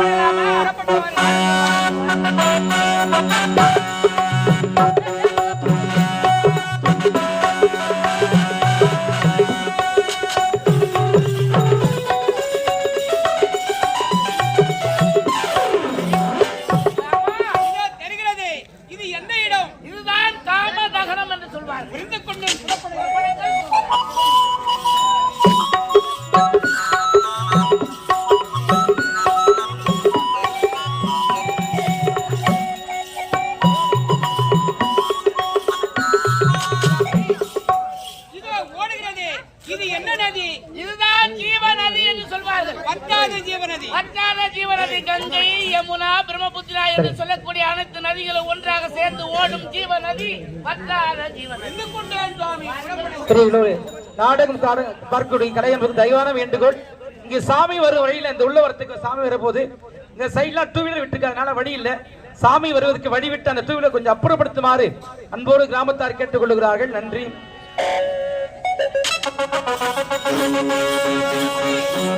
புறப்படலாமா? இதோ என்று சொல்லக்கூடிய அனைத்து நதிகளும் ஒன்றாக சேர்ந்து ஓடும் ஜீவநதி வற்றாத ஜீவநதி. புரிந்து கொண்டேன் சுவாமி. புறப்படுங்கள். பெரியவர்களே, நாடகம் பார்க்கக்கூடிய கலை என்பது தயவான வேண்டுகோள். இங்க சாமி வரும் வழியில இந்த உள்ள வரத்துக்கு சாமி வரப்போகுது. இந்த சைட்ல டூ வீலர் விட்டுருக்காதனால வழி இல்ல. சாமி வருவதற்கு வழி விட்டு அந்த டூ வீலர் கொஞ்சம் அப்புறப்படுத்துமாறு அன்போடு கிராமத்தார் கேட்டுக் கொள்கிறார்கள் நன்றி.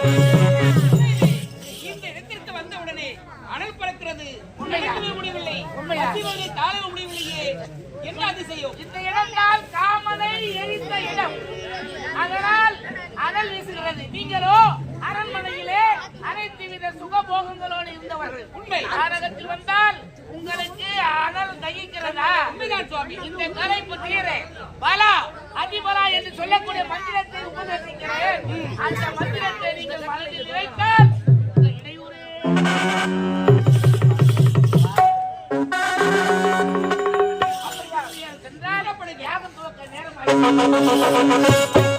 இந்த என்ன அதிசயம் இந்த இடம்தான் காமனை எரித்த இடம். அதனால் அனல் வீசுகிறது. நீங்களோ அரண்மனையிலே அனைத்து வித சுகபோகங்களோடு இருந்தவர்கள். உண்மை. நாடகத்தில் வந்தால் உங்களுக்கு அனல் தகிக்கிறதா? உண்மைதான் சுவாமி. இந்த கலைப்பு தீர பலா அதிபலா என்று சொல்லக்கூடிய மந்திரத்தை உபதேசிக்கிறேன். அந்த மந்திரத்தை நீங்கள் மனதில் நினைத்தால் இந்த இடையூறே அப்படியா சென்றால் அப்படி யாகம் துவக்க நேரம்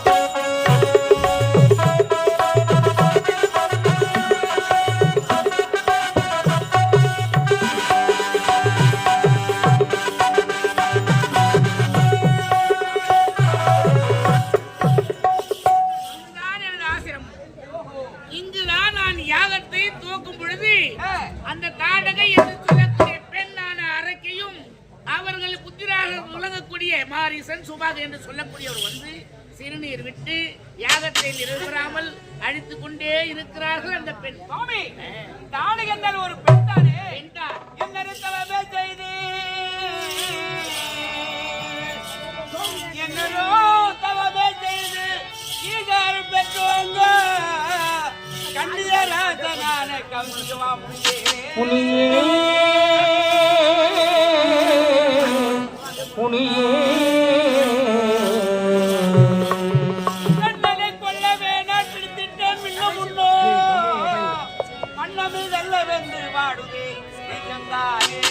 வாடுதே. நெஞ்சந்தானே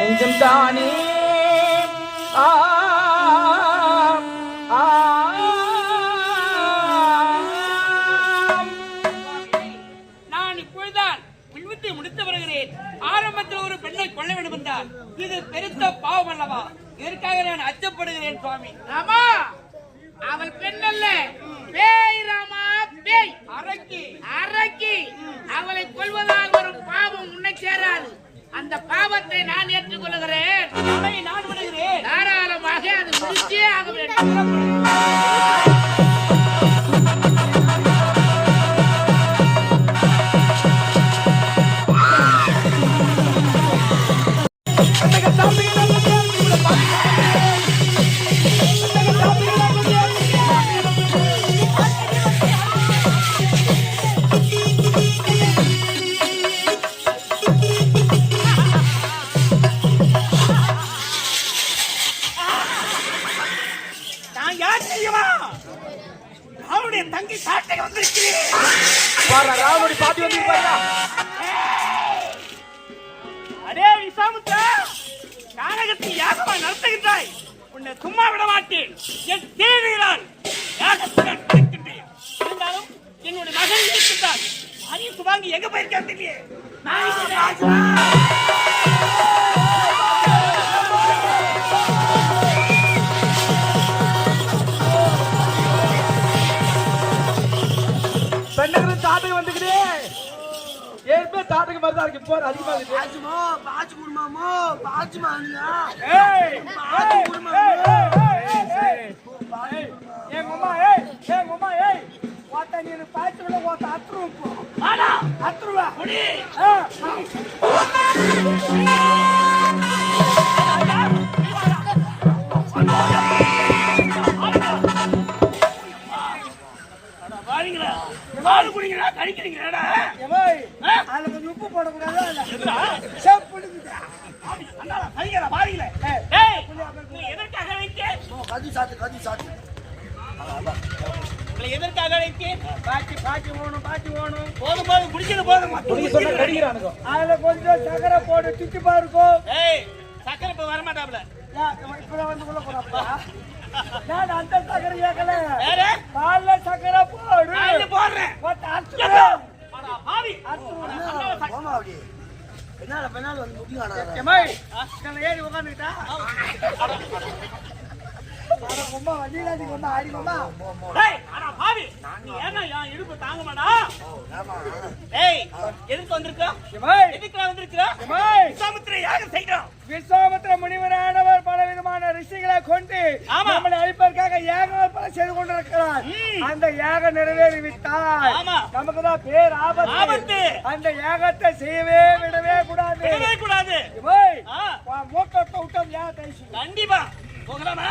நெஞ்சம் தானே. ஆ. இது பெருத்த பாவம் அல்லவா? இதற்காக நான் அச்சப்படுகிறேன் சுவாமி? ராமா அவள் பெண் அல்ல. பேய் ராமா பேய். அரக்கி. அரக்கி. அவளை கொல்வதால் வரும் பாவம் உன்னை சேராது. அந்த பாவத்தை நான் ஏற்றுக்கொள்கிறேன் நான் விடுகிறேன். தாராளமாக அது முடிச்சே ஆக வேண்டும் ஏற்கனவே தாட்டுக்கு மாதிரி தான் இருக்கு? போற அதிகமா இருக்கு. பாஜுமோ பாஜு குடும்பமோ பாஜு மாமியா எங்க அம்மா ஏய் எங்க அம்மா ஏய் ஓட்ட நீ பாய்ச்சல ஓட்ட அத்துரும் போ. வாடா. அத்துருவா முடி ஆ, பால் குடிங்களா கடிக்கிறீங்களா எம்மாய், ஆ? அதுல கொஞ்சம் உப்பு போடக்கூடாதா? எதுடா செப்புடுக்குதா? அண்ணா ஏய் நீ எதற்காக வைத்தேன் கதி சாத்து கதி சாத்து. எதற்காக வைத்தேன் பாட்டி பாட்டி ஓணும் பாட்டி ஓணும் போதும் போதும் குடிக்கிறது போதும். கடிக்கிறானுங்க. அதுல கொஞ்சம் சக்கரை போட்டு திட்டி பாருக்கும் சக்கரை இப்ப வரமாட்டாப்ல இப்பதான் வந்து உள்ள போறாப்பா நான் அந்த சக்கரை கேட்கல பால்ல சக்கரை போடு. போடுறேன். பின்னால பின்னால வந்து முடியும் ஏறி உட்காந்துக்கிட்டா இடுப்பு தாங்க மாட்டா எதுக்கு வந்திருக்கோம் எதுக்கு வந்திருக்கிறோம் யாகம் செய்கிறோம் விஸ்வாமித்திர முனிவரானவர் பல விதமான ரிஷிகளை கொண்டு. நம்மளை அழிப்பதற்காக யாகங்கள் பல செய்து கொண்டிருக்கிறார். அந்த யாகம் நிறைவேறி விட்டால். நமக்கு தான் பேர் ஆபத்து. அந்த யாகத்தை செய்யவே விடவே கூடாது. கூடாது. மூக்கத்தை விட்டோம் யாகத்தை. கண்டிப்பா. போகலாமா?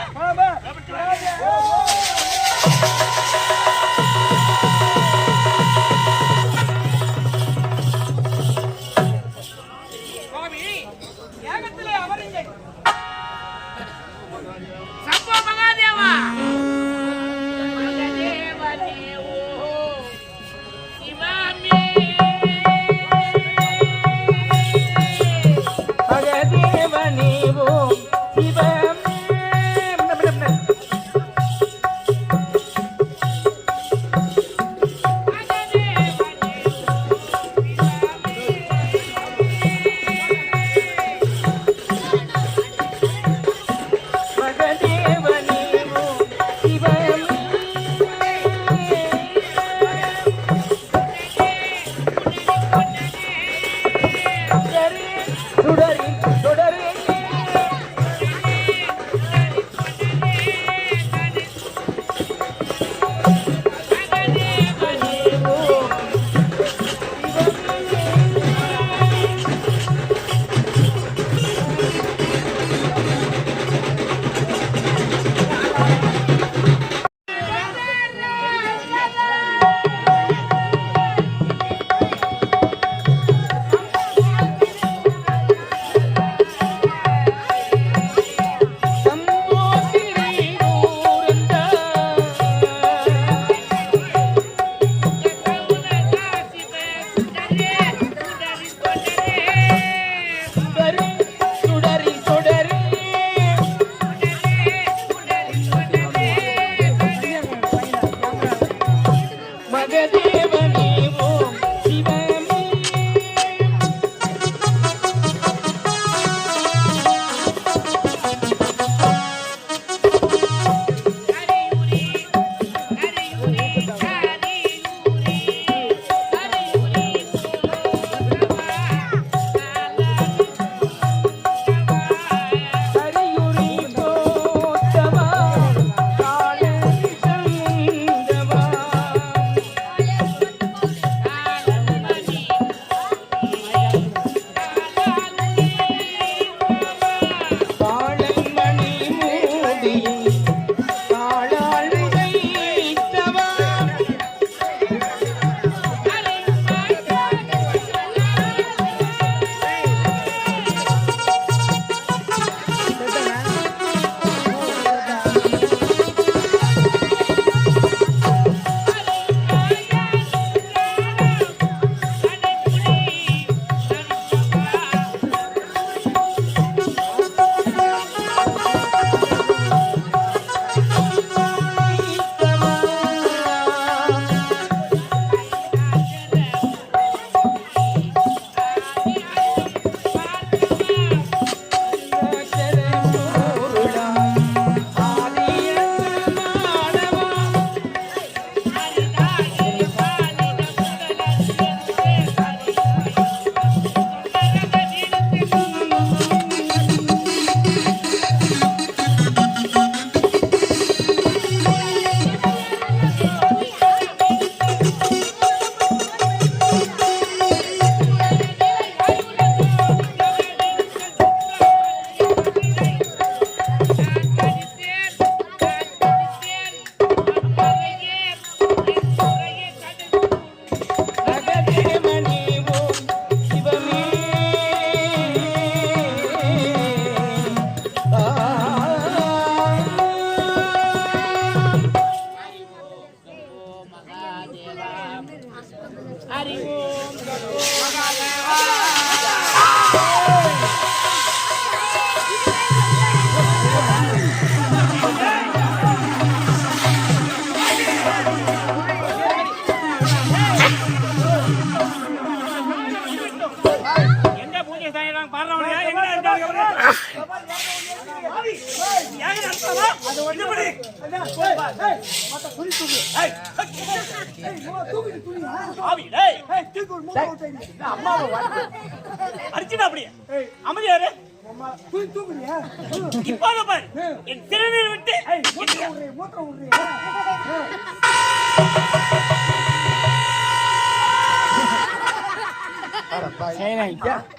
இப்போது பாரு. என் சிறுநீர் விட்டு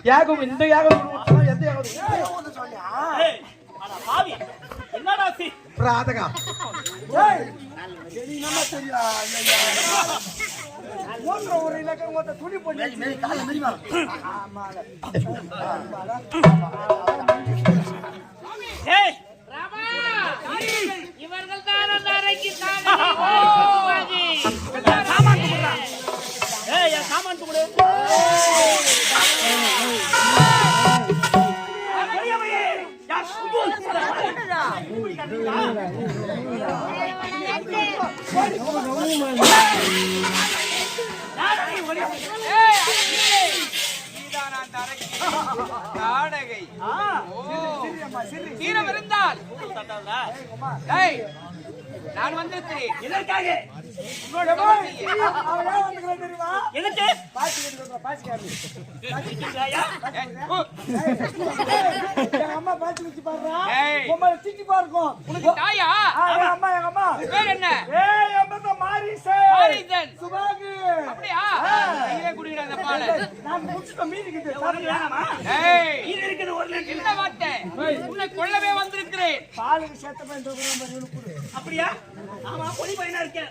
யாகம் இந்த யாகம் எந்த யாகம் என்னடா சி பிராதகா ஏய், மொத்த துணி போட்டு இவர்கள் தான் அந்த அறைக்கு சாமான் ஏய் சாமான் குடு நாடகை. வீரம் இருந்தால் நான் வந்திருக்கிறேன். எதற்காக கட்டி அம்மா பாசி வச்சு ஏய். உங்களை திட்டி பாருக்கும் உனக்கு தாயா? அம்மா எங்க அம்மா பேர் என்ன? ஏய் மாரிசே மாரீசன். சுபாகு அப்படியா? நீயே குடிக்கிற அந்த பாலை. நான் முடிச்சுட்டோம் மீதிக்குது உனக்கு வேணாமா ஏய். இது இருக்குது ஒரு லிட்டர். உன்னை கொல்லவே வந்திருக்கிறேன். பாலுக்கு இவனுக்கு கொடு. அப்படியா? ஆமா பொடி பையனா இருக்கேன்.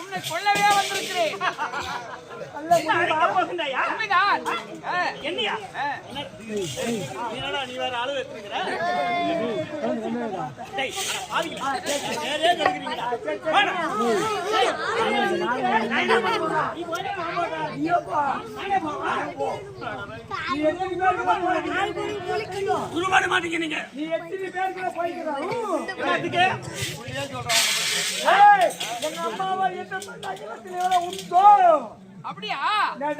உன்னை கொல்லவே வந்திருக்கிறேன். என்னையா? நீ வேற மாட்டீங்க நீங்க நீ எத்தனை பேருக்கு ஏய் எங்க அம்மாவை என்ன உண்டோ அப்படியா?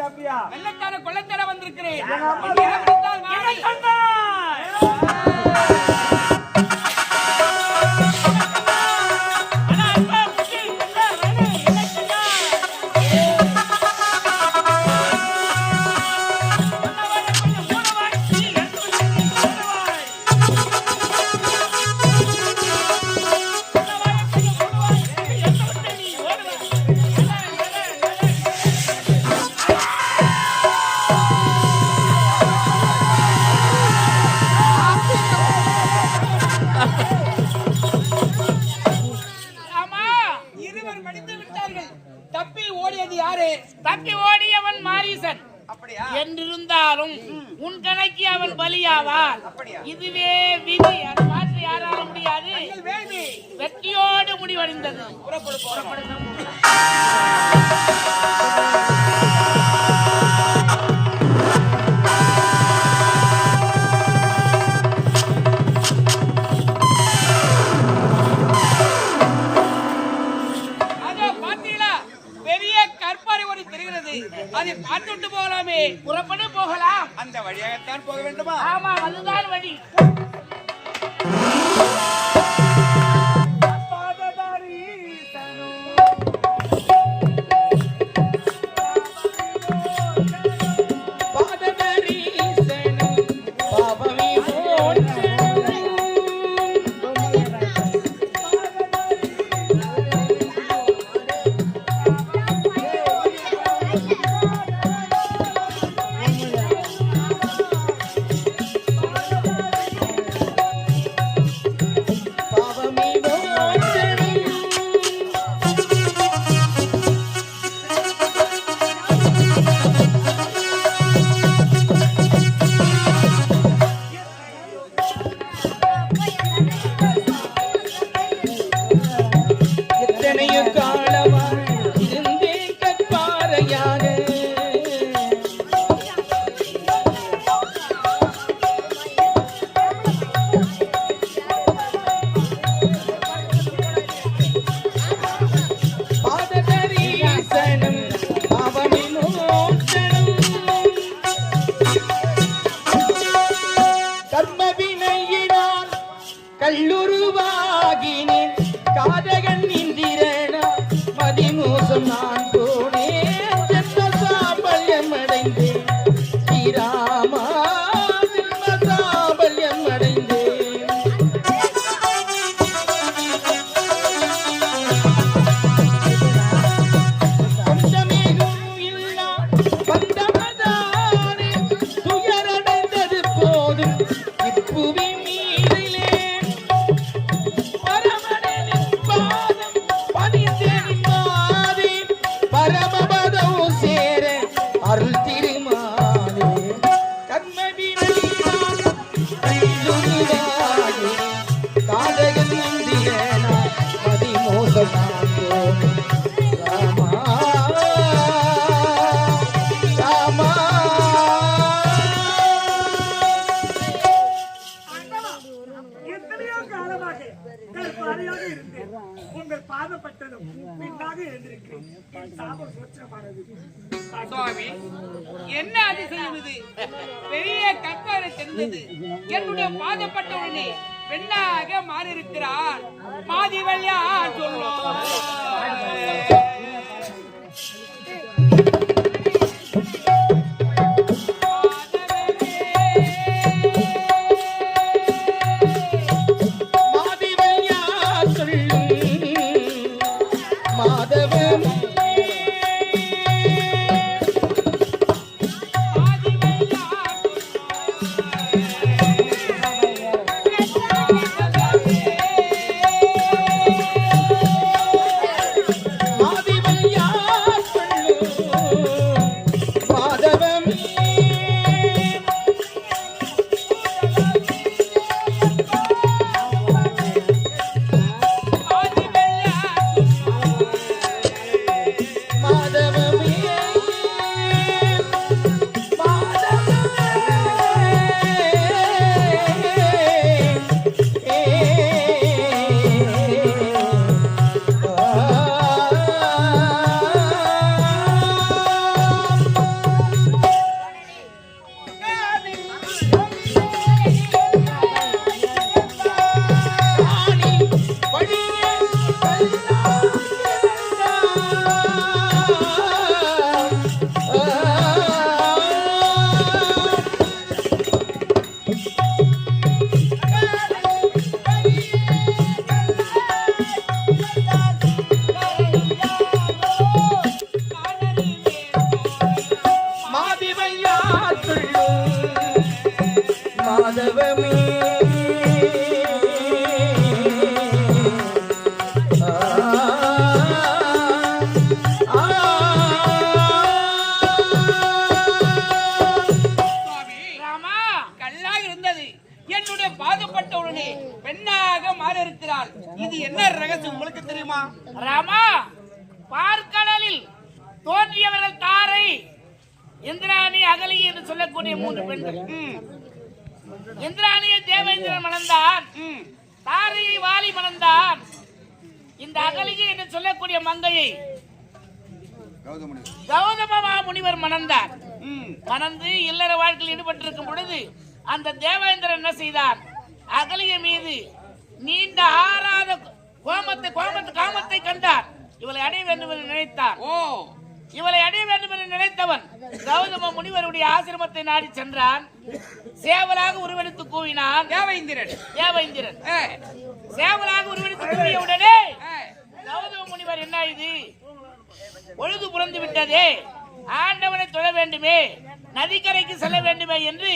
அப்படியா? வெள்ளக்கார கொள்ளத்தர வந்திருக்கிறேன். பார்த்துட்டு போகலாமே. புறப்பட்டு போகலாம். அந்த வழியாகத்தான் போக வேண்டுமா? ஆமா அதுதான் வழி. கர்ம வினையிடான் கல்லூர் தேவேந்திரன் மணந்தான். ம். தாரையை வாலி மணந்தான். இந்த அகலிகை என்று சொல்லக்கூடிய மங்கையை கௌதம முனிவர் மணந்தார். ம். மணந்து இல்லற வாழ்க்கையில் ஈடுபட்டிருக்கும் பொழுது அந்த தேவேந்திரன் என்ன செய்தான் அகலிகை மீது நீண்ட ஆறாத கோமத்தை கோமத்தை காமத்தை கண்டார். இவளை அடைய வேண்டும் என்று நினைத்தார். ஓ. இவளை அடைய வேண்டும் என்று நினைத்தவன் கௌதம முனிவருடைய ஆசிரமத்தை நாடி சென்றான். சேவலாக உருவெடுத்து கூவினான். தேவேந்திரன் தேவேந்திரன் சேவலாக உருவெடுத்து கூவிய உடனே. கௌதம முனிவர் என்ன இது? பொழுது புறந்து விட்டதே. ஆண்டவனை தொழ வேண்டுமே. நதிக்கரைக்கு செல்ல வேண்டுமே என்று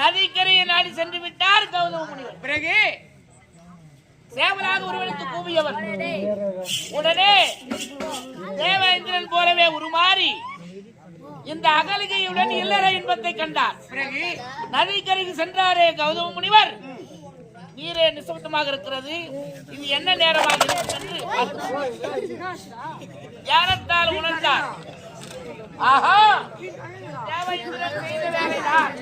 நதிக்கரையை நாடி சென்று விட்டார் கௌதம முனிவர். பிறகு? சேவலாக உருவெடுத்து கூவியவர் உடனே தேவேந்திரன் போலவே உருமாறி இந்த அகலிகையுடன் இல்லற இன்பத்தை கண்டார். பிறகு? நதிக்கரைக்கு சென்றாரே கௌதம முனிவர். நீரே நிசப்தமாக இருக்கிறது. இது என்ன நேரமாக இருக்கிறது என்று. ஞானத்தால் உணர்ந்தார். ஆஹா! தேவேந்திரன் செய்த வேலைதான்.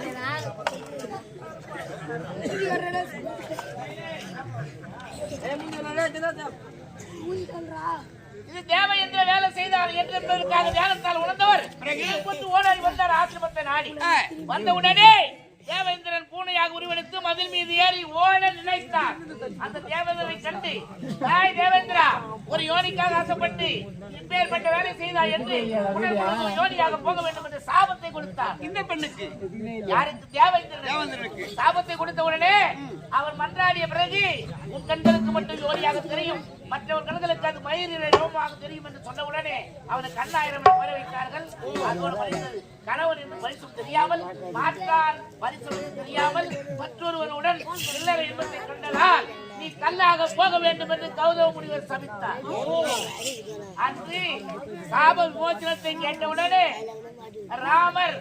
இது வேலை செய்தார் என்று என்பதற்காக தியானத்தால் உணர்ந்தவர். கொண்டு ஓடாடி வந்தார் ஆசிரமத்தை நாடி. வந்த உடனே தேவேந்திரன் பூனையாக உருவெடுத்து மதில் மீது ஏறி ஓட நினைத்தார். அந்த தேவேந்திரனை கண்டு "ஏய் தேவேந்திரா ஒரு யோனிக்காக ஆசைப்பட்டு இப்பேற்பட்ட வேலை செய்தாய் என்று யோனியாக போக வேண்டும் என்று சாபத்தை கொடுத்தார். இந்த பெண்ணுக்கு. யாருக்கு? தேவேந்திரன் தேவேந்திரனுக்கு. சாபத்தை கொடுத்த உடனே அவர் மன்றாடிய பிறகு உன் கண்களுக்கு மட்டும் யோனியாக தெரியும். மற்றவர் கண்களுக்கு அது மயிரிழை ரோமமாக தெரியும் என்று சொன்ன உடனே அவனை கண்ணாயிரம் வர வைத்தார்கள் அதோடு கணவன் என்று பரிசும் தெரியாமல் மாற்றான் பரிசு தெரியாமல் மற்றொருவனுடன் சில்லறை என்பதை கண்டதால் நீ கல்லாக போக வேண்டும் என்று கௌதவ முனிவர் சபித்தார். அன்று சாப விமோசனத்தை கேட்டவுடனே ராமர்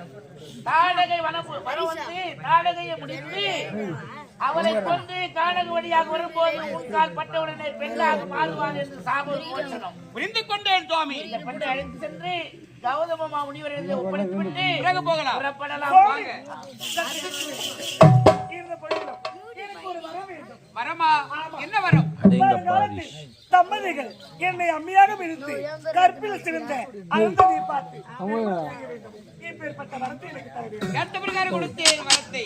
தாடகை வனம் வனம் வந்து தாடகையை முடித்து அவளை கொண்டு காடக வழியாக வரும்போது முன்கால் பட்டவுடனே பெண்ணாக மாறுவான் என்று சாப விமோசனம் புரிந்து கொண்டேன் சுவாமி. இந்த பெண்ணை அழைத்து சென்று கௌதம முனிவரிடம் ஒப்படைத்து விட்டு பிறகு போகலாம். புறப்படலாம். வரமா? என்ன வரம்? தம்பதிகள் என்னை அம்மையாக விழுத்து கற்பில் சிறந்த அருந்ததை பார்த்து இப்பேற்பட்ட வரத்தை எனக்கு தருகிறேன் கொடுத்தேன் வரத்தை.